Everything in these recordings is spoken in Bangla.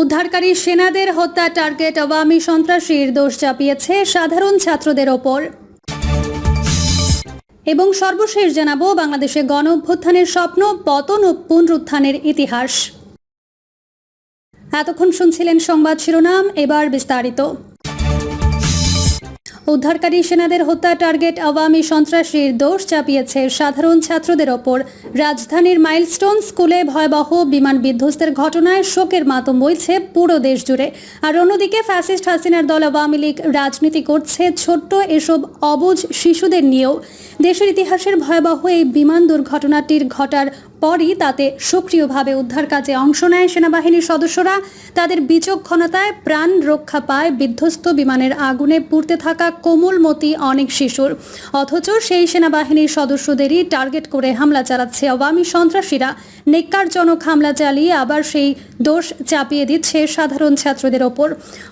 উদ্ধারকারী সেনাদের হত্যা টার্গেট আওয়ামী সন্ত্রাসীর দোষ চাপিয়েছে সাধারণ ছাত্রদের ওপর। এবং সর্বশেষ জানাব বাংলাদেশে গণ অভ্যুত্থানের স্বপ্ন, পতন ও পুনরুত্থানের ইতিহাস। এতক্ষণ শুনছিলেন সংবাদ শিরোনাম, এবার বিস্তারিত। উদ্ধারকারী সেনাদের হত্যা টার্গেট আওয়ামী সন্ত্রাসীর দোষ চাপিয়েছে সাধারণ ছাত্রদের ওপর। রাজধানীর মাইলস্টোন স্কুলে ভয়াবহ বিমান বিধ্বস্তের ঘটনায় শোকের মাতম বইছে পুরো দেশ জুড়ে। আর অন্যদিকে ফ্যাসিস্ট হাসিনার দল আওয়ামী লীগ রাজনীতি করছে ছোট্ট এসব অবুঝ শিশুদের নিয়েও। দেশের ইতিহাসের ভয়াবহ এই বিমান দুর্ঘটনাটির ঘটার পরই তাতে সক্রিয়ভাবে উদ্ধার কাজে অংশ নেয় সেনাবাহিনীর সদস্যরা। তাদের বিচক্ষণতায় প্রাণ রক্ষা পায় বিধ্বস্ত বিমানের আগুনে পুড়তে থাকা কোমলমতি অনেক শিশুর। অথচ সেই সেনাবাহিনীর সদস্যদেরই টার্গেট করে হামলা চালাচ্ছে আওয়ামী সন্ত্রাসীরা। নেককারজনক হামলা চালিয়ে আবার সেই দোষ চাপিয়ে দিচ্ছে সাধারণ ছাত্রদের ওপর।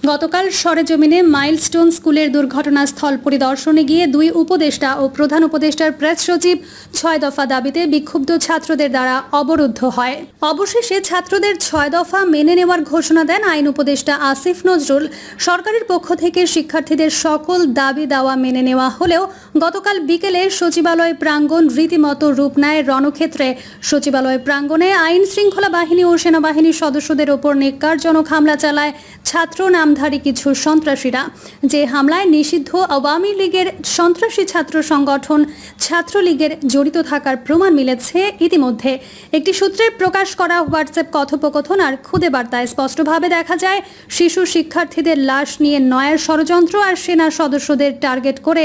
গতকাল সরেজমিনে মাইলস্টোন স্কুলের দুর্ঘটনাস্থল পরিদর্শনে গিয়ে দুই উপদেষ্টা ও প্রধান উপদেষ্টার প্রেস সচিব ছয় দফা দাবিতে বিক্ষুব্ধ ছাত্রদের দ্বারা অবরুদ্ধ হয়। অবশেষে ছাত্রদের ছয় দফা মেনে নেওয়ার ঘোষণা দেন আইন উপদেষ্টা আসিফ নজরুল। সরকারের পক্ষ থেকে শিক্ষার্থীদের সকল দাবি দাওয়া মেনে নেওয়া হলেও গতকাল বিকেলে সচিবালয় প্রাঙ্গণ রীতিমতো রূপ নেয় রণক্ষেত্রে। সচিবালয় প্রাঙ্গণে আইন শৃঙ্খলা বাহিনী ও সেনাবাহিনীর সদস্যদের ওপর নেককারজনক হামলা চালায় ছাত্র নামধারী কিছু সন্ত্রাসীরা। যে হামলায় নিষিদ্ধ আওয়ামী লীগের সন্ত্রাসী ছাত্র সংগঠন ছাত্রলীগের জড়িত থাকার প্রমাণ মিলেছে ইতিমধ্যে। একটি সূত্রে প্রকাশ করা হোয়াটসঅ্যাপ কথোপকথন আর খুদে বার্তায় স্পষ্টভাবে দেখা যায়, শিশু শিক্ষার্থীদের লাশ নিয়ে নয়ার ষড়যন্ত্র আর সেনা সদস্যদের টার্গেট করে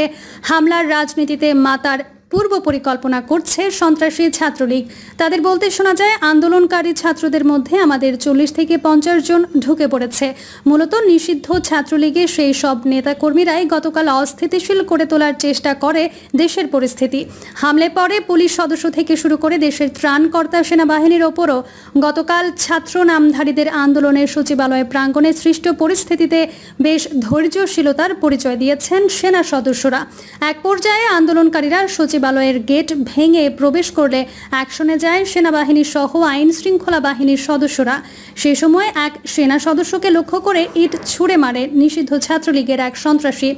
হামলার রাজনীতিতে মাতার পূর্ব পরিকল্পনা করছে সন্ত্রাসী ছাত্রলীগ। তাদের বলতে শোনা যায়, আন্দোলনকারী ছাত্রদের মধ্যে আমাদের চল্লিশ থেকে পঞ্চাশ জন ঢুকে পড়েছে। মূলত নিষিদ্ধ ছাত্রলীগের সেই সব নেতাকর্মীরাই গতকাল অস্থিতিশীল করে তোলার চেষ্টা করে দেশের পরিস্থিতি। হামলে পরে পুলিশ সদস্য থেকে শুরু করে দেশের ত্রাণকর্তা সেনাবাহিনীর ওপরও গতকাল ছাত্র নামধারীদের আন্দোলনের সচিবালয় প্রাঙ্গণে সৃষ্ট পরিস্থিতিতে বেশ ধৈর্যশীলতার পরিচয় দিয়েছেন সেনা সদস্যরা। এক পর্যায়ে আন্দোলনকারীরা সচিবালয়ের গেট ভেঙে প্রবেশ করলে অ্যাকশনে যায় সেনাবাহিনী সহ আইন শৃঙ্খলা বাহিনীর সদস্যরা। সে সময় এক সেনা সদস্যকে লক্ষ্য করে ইট ছুঁড়ে মারে নিষিদ্ধ ছাত্রলীগের এক সন্ত্রাসী,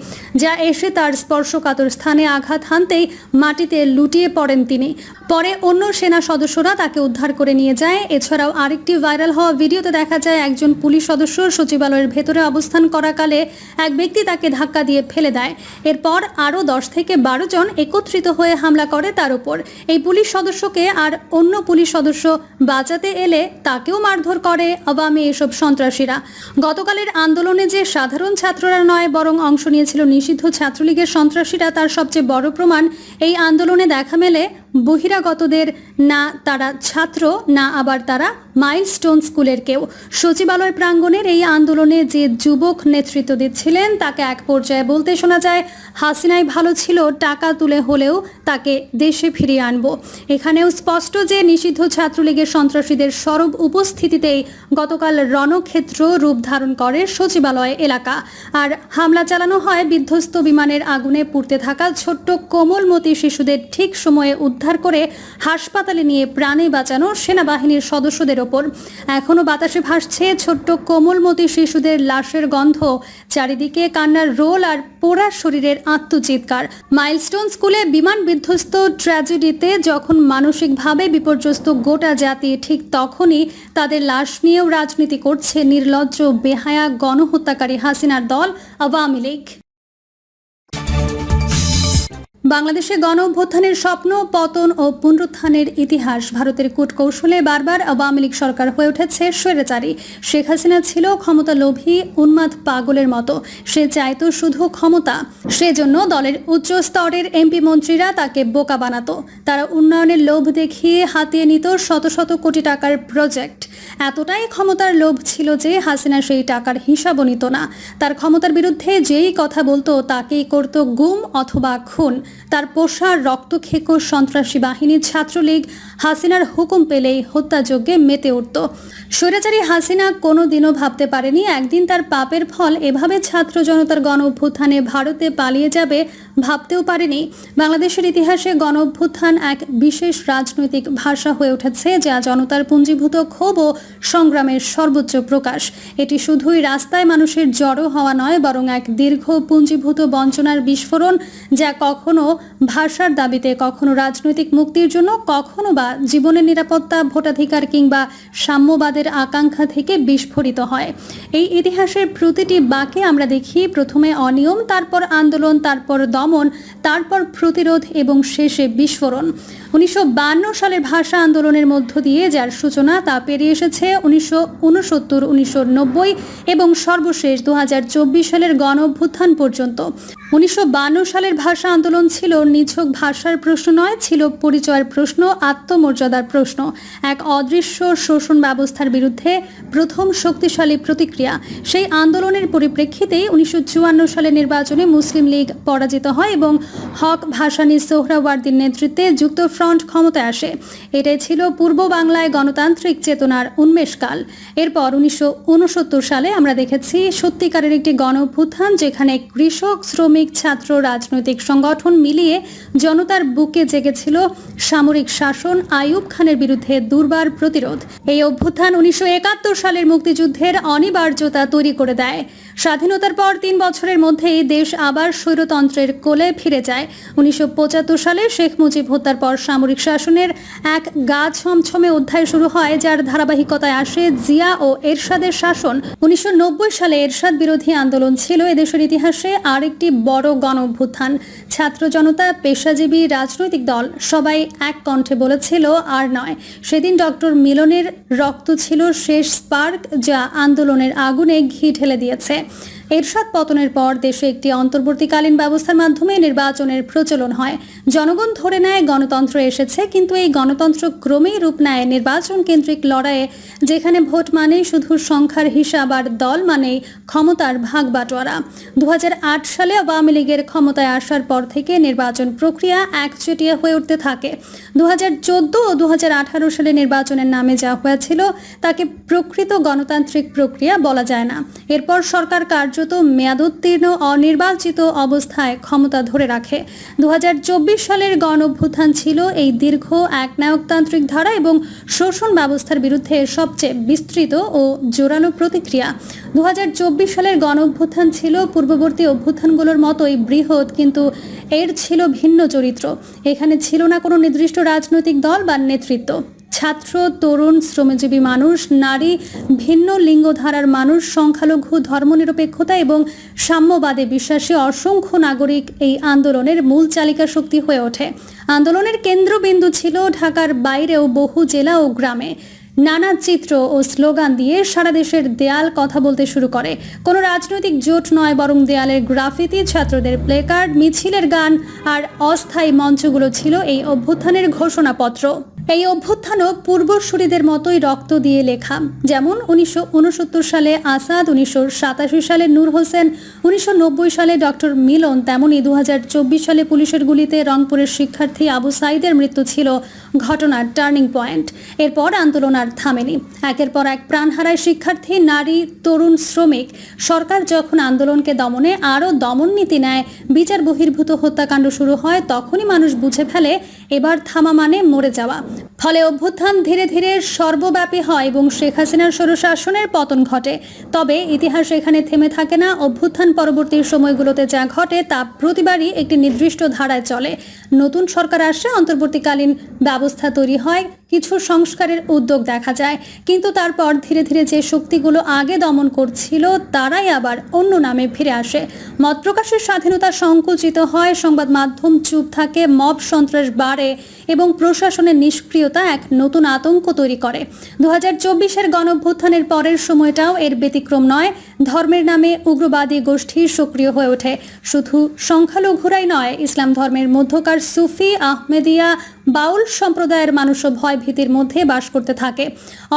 যা এসে তার স্পর্শকাতর স্থানে আঘাত হানতেই মাটিতে লুটিয়ে পড়েন তিনি। পরে অন্য সেনা সদস্যরা তাকে উদ্ধার করে নিয়ে যায়। এছাড়াও আরেকটি ভাইরাল হওয়া ভিডিওতে দেখা যায়, একজন পুলিশ সদস্য সচিবালয়ের ভেতরে অবস্থান করাকালে এক ব্যক্তি তাকে ধাক্কা দিয়ে ফেলে দেয়। এরপর আরও দশ থেকে বারো জন একত্রিত হয়ে হামলা করে তার উপর। এই পুলিশ সদস্যকে আর অন্য পুলিশ সদস্য বাঁচাতে এলে তাকেও মারধর করে আওয়ামী এসব সন্ত্রাসীরা। গতকালের আন্দোলনে যে সাধারণ ছাত্ররা নয়, বরং অংশ নিয়েছিল নিষিদ্ধ ছাত্রলীগের সন্ত্রাসীরা, তার সবচেয়ে বড় প্রমাণ এই আন্দোলনে দেখা মেলে বহিরাগতদের না তারা ছাত্র, না আবার তারা মাইলস্টোন স্কুলের কেউ। সচিবালয় প্রাঙ্গণের এই আন্দোলনে যে যুবক নেতৃত্ব দিচ্ছিলেন তাকে এক পর্যায়ে বলতে শোনা যায়, হাসিনাই ভালো ছিল, টাকা তুলে হলেও তাকে দেশে ফিরিয়ে আনব। এখানেও স্পষ্ট যে নিষিদ্ধ ছাত্রলীগের সন্ত্রাসীদের সরব উপস্থিতিতেই গতকাল রণক্ষেত্র রূপ ধারণ করে সচিবালয় এলাকা। আর হামলা চালানো হয় বিধ্বস্ত বিমানের আগুনে পুড়তে থাকা ছোট্ট কোমলমতি শিশুদের ঠিক সময়ে উদ্ধার করে হাসপাতালে নিয়ে প্রাণে বাঁচানো সেনাবাহিনীর সদস্যদের ওপর। এখনও বাতাসে ভাসছে ছোট্ট কোমলমতি শিশুদের লাশের গন্ধ। চারিদিকে কান্নার রোল আর পোড়া শরীরের আত্মচিৎকার। মাইলস্টোন স্কুলে বিমান বিধ্বস্ত ট্র্যাজেডিতে যখন মানসিকভাবে বিপর্যস্ত গোটা জাতি, ঠিক তখনই তাদের লাশ নিয়েও রাজনীতি করছে নির্লজ্জ, বেহায়া গণহত্যাকারী হাসিনার দল আওয়ামী লীগ। বাংলাদেশে গণ অভ্যুত্থানের স্বপ্ন, পতন ও পুনরুত্থানের ইতিহাস ভারতের কূটকৌশলে বারবার আওয়ামী লীগ সরকার হয়ে উঠেছে স্বৈরাচারী। শেখ হাসিনা ছিল ক্ষমতা লোভী উন্মাদ পাগলের মতো। সে চাইতো শুধু ক্ষমতা। সেজন্য দলের উচ্চ স্তরের এমপি মন্ত্রীরা তাকে বোকা বানাতো। তারা উন্নয়নের লোভ দেখিয়ে হাতিয়ে নিত শত শত কোটি টাকার প্রজেক্ট। এতটাই ক্ষমতার লোভ ছিল যে হাসিনা সেই টাকার হিসাবও নিত না। তার ক্ষমতার বিরুদ্ধে যেই কথা বলতো তাকেই করত গুম অথবা খুন। তার পোষা রক্তখেকো সন্ত্রাসী বাহিনীর ছাত্রলীগ হাসিনার হুকুম পেলেই হত্যাযজ্ঞে মেতে উঠত। স্বৈরাচারী হাসিনা কোনো দিনও ভাবতে পারেনি একদিন তার পাপের ফল এভাবে ছাত্র জনতার গণ অভ্যুত্থানে ভারতে পালিয়ে যাবে ভাবতেও পারেনি। বাংলাদেশের ইতিহাসে গণ অভ্যুত্থান এক বিশেষ রাজনৈতিক ভাষা হয়ে উঠেছে, যা জনতার পুঞ্জীভূত ক্ষোভ ও সংগ্রামের সর্বোচ্চ প্রকাশ। এটি শুধুই রাস্তায় মানুষের জড়ো হওয়া নয়, বরং এক দীর্ঘ পুঞ্জীভূত বঞ্চনার বিস্ফোরণ, যা কখনো ভাষার দাবিতে, কখনো রাজনৈতিক মুক্তির জন্য, কখনো বা জীবনের নিরাপত্তা, ভোটাধিকার কিংবা সাম্যবাদের আকাঙ্ক্ষা থেকে বিস্ফোরিত হয়। এই ইতিহাসের প্রতিটি বাঁকে আমরা দেখি, প্রথমে অনিয়ম, তারপর আন্দোলন, তারপর দমন, তারপর প্রতিরোধ এবং শেষে বিস্ফোরণ। উনিশশো সালের ভাষা আন্দোলনের মধ্য দিয়ে যার সূচনা তা পেরিয়ে এসেছে উনিশশো উনসত্তর, উনিশশো এবং সর্বশেষ দু হাজার চব্বিশ সালের গণ অভ্যুত্থান পর্যন্ত। উনিশশো সালের ভাষা আন্দোলন ছিল নিছক ভাষার প্রশ্ন নয়, ছিল পরিচয়ের প্রশ্ন, আত্মমর্যাদার প্রশ্ন। এক অদৃশ্য শোষণ ব্যবস্থার বিরুদ্ধে প্রথম শক্তিশালী প্রতিক্রিয়া। সেই আন্দোলনের পরিপ্রেক্ষিতে উনিশশো সালে নির্বাচনে মুসলিম লীগ পরাজিত হয় এবং হক ভাসানী সোহরাওয়ার্দীর নেতৃত্বে যুক্ত ফ্রন্ট ক্ষমতায় আসে। এটাই ছিল পূর্ব বাংলায় গণতান্ত্রিক চেতনার উন্মেষকাল। এরপর উনিশশো উনসত্তর সালে আমরা দেখেছি সত্যিকারের একটি গণ যেখানে কৃষক, শ্রমিক ছাত্র রাজনৈতিক সংগঠন মিলিয়ে জনতার বুকে জেগেছিল সামরিক শাসন আইয়ুব খানের বিরুদ্ধে দুর্বার প্রতিরোধ। এই অভ্যুত্থান উনিশশো একাত্তর সালের মুক্তিযুদ্ধের অনিবার্যতা তৈরি করে দেয়। স্বাধীনতার পর তিন বছরের মধ্যেই দেশ আবার স্বৈরতন্ত্রের কোলে ফিরে যায়। উনিশশো পঁচাত্তর সালে শেখ মুজিব হত্যার পর সামরিক শাসনের এক গা ছমছমে অধ্যায় শুরু হয়, যার ধারাবাহিকতায় আসে জিয়া ও এরশাদের শাসন। উনিশশো নব্বই সালে এরশাদ বিরোধী আন্দোলন ছিল এদেশের ইতিহাসে আরেকটি বড় গণ অভ্যুত্থান ছাত্র জনতা, পেশাজীবী, রাজনৈতিক দল সবাই এক কণ্ঠে বলেছিল, আর নয়। সেদিন ডক্টর মিলনের রক্ত ছিল শেষ স্পার্ক, যা আন্দোলনের আগুনে ঘি ঢেলে দিয়েছে। né? এরশাদ পতনের পর দেশে একটি অন্তর্বর্তীকালীন ব্যবস্থার মাধ্যমে নির্বাচনের প্রচলন হয়। জনগণ ধরে নেয় গণতন্ত্র এসেছে, কিন্তু এই গণতন্ত্র ক্রমেই রূপ নেয় নির্বাচন কেন্দ্রিক লড়াইয়ে, যেখানে ভোট মানেই শুধু সংখ্যার হিসাব আর দল মানেই ক্ষমতার ভাগ বাটোয়ারা দু সালে আওয়ামী লীগের ক্ষমতায় আসার পর থেকে নির্বাচন প্রক্রিয়া একচেটিয়া হয়ে উঠতে থাকে। দু হাজার চোদ্দ ও দু হাজার আঠারো সালে নির্বাচনের নামে যা হয়েছিল, তাকে প্রকৃত গণতান্ত্রিক প্রক্রিয়া বলা যায় না। এরপর সরকার কার্যত মেয়াদোত্তীর্ণ অনির্বাচিত অবস্থায় ক্ষমতা ধরে রাখে। দু হাজার চব্বিশ সালের গণ অভ্যুত্থান ছিল এই দীর্ঘ একনায়কতান্ত্রিক ধারা এবং শোষণ ব্যবস্থার বিরুদ্ধে সবচেয়ে বিস্তৃত ও জোরালো প্রতিক্রিয়া। দু হাজার চব্বিশ সালের গণ অভ্যুত্থান ছিল পূর্ববর্তী অভ্যুত্থানগুলোর মতোই বৃহৎ, কিন্তু এর ছিল ভিন্ন চরিত্র। এখানে ছিল না কোনো নির্দিষ্ট রাজনৈতিক দল বা নেতৃত্ব। ছাত্র, তরুণ, শ্রমজীবী মানুষ, নারী, ভিন্ন লিঙ্গধারার মানুষ, সংখ্যালঘু, ধর্মনিরপেক্ষতা এবং সাম্যবাদে বিশ্বাসী অসংখ্য নাগরিক এই আন্দোলনের মূল চালিকা শক্তি হয়ে ওঠে। আন্দোলনের কেন্দ্রবিন্দু ছিল ঢাকার বাইরেও বহু জেলা ও গ্রামে। নানা চিত্র ও স্লোগান দিয়ে সারা দেশের দেয়াল কথা বলতে শুরু করে। কোনো রাজনৈতিক জোট নয়, বরং দেয়ালের গ্রাফিতি, ছাত্রদের প্লেকার্ড, মিছিলের গান আর অস্থায়ী মঞ্চগুলো ছিল এই অভ্যুত্থানের ঘোষণাপত্র। এই অভ্যুত্থানও পূর্বসূরিদের মতোই রক্ত দিয়ে লেখা। যেমন উনিশশো উনসত্তর সালে আসাদ, উনিশশো সাতাশি সালে নূর হোসেন, উনিশশো নব্বই সালে ডক্টর মিলন, তেমনই দু সালে পুলিশের গুলিতে রংপুরের শিক্ষার্থী আবু সাইদের মৃত্যু ছিল ঘটনার টার্নিং পয়েন্ট। এরপর আন্দোলন আর থামেনি। একের পর এক প্রাণ হারায় শিক্ষার্থী, নারী, তরুণ, শ্রমিক, সরকার যখন আন্দোলনকে দমনে, আরও দমন নীতি নেয়, বিচার বহির্ভূত হত্যাকাণ্ড শুরু হয়, তখনই মানুষ বুঝে ফেলে এবার থামা মানে মরে যাওয়া। ফলে অভ্যুত্থান ধীরে ধীরে সর্বব্যাপী হয় এবং শেখ হাসিনার স্বৈরশাসনের পতন ঘটে। তবে ইতিহাস এখানে থেমে থাকে না। অভ্যুত্থান পরবর্তী সময়গুলোতে যা ঘটে তা প্রতিবারই একটি নির্দিষ্ট ধারায় চলে। নতুন সরকার আসে, অন্তর্বর্তীকালীন ব্যবস্থা তৈরি হয়, কিছু সংস্কারের উদ্যোগ দেখা যায়। কিন্তু তারপর ধীরে ধীরে যে শক্তিগুলো আগে দমন করছিল, তারাই আবার অন্য নামে ফিরে আসে। মত প্রকাশের স্বাধীনতা সংকুচিত হয়, সংবাদ মাধ্যম চুপ থাকে, মব সন্ত্রাস বাড়ে এবং প্রশাসনের নিষ্ক্রিয়তা এক নতুন আতঙ্ক তৈরি করে। দু হাজার চব্বিশের গণভ্যুত্থানের পরের সময়টাও এর ব্যতিক্রম নয়। ধর্মের নামে উগ্রবাদী গোষ্ঠী সক্রিয় হয়ে ওঠে। শুধু সংখ্যালঘুরাই নয়, ইসলাম ধর্মের মধ্যকার সুফি আহমেদিয়া বাউল সম্প্রদায়ের মানুষও ভয় ভীতির মধ্যে বাস করতে থাকে।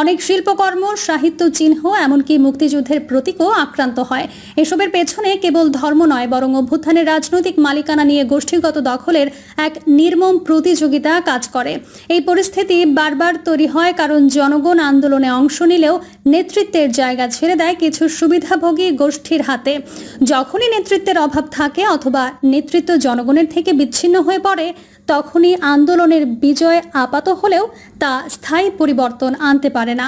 অনেক শিল্পকর্ম, সাহিত্য চিহ্ন, এমনকি মুক্তিযুদ্ধের প্রতীকও আক্রান্ত হয়। এসবের পেছনে কেবল ধর্ম নয়, বরং অভ্যুত্থানের রাজনৈতিক মালিকানা নিয়ে গোষ্ঠীগত দখলের এক নির্মম প্রতিযোগিতা কাজ করে। এই পরিস্থিতি বারবার তৈরি হয়, কারণ জনগণ আন্দোলনে অংশ নিলেও নেতৃত্বের জায়গা ছেড়ে দেয় কিছু সুবিধাভোগী গোষ্ঠীর হাতে। যখনই নেতৃত্বের অভাব থাকে অথবা নেতৃত্ব জনগণের থেকে বিচ্ছিন্ন হয়ে পড়ে, তখনই আন্দোলনের বিজয় আপাত হলেও তা স্থায়ী পরিবর্তন আনতে পারে না।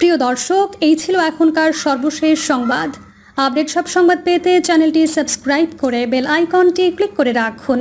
প্রিয় দর্শক, এই ছিল এখনকার সর্বশেষ সংবাদ। আপডেট সব সংবাদ পেতে চ্যানেলটি সাবস্ক্রাইব করে বেল আইকনটি ক্লিক করে রাখুন।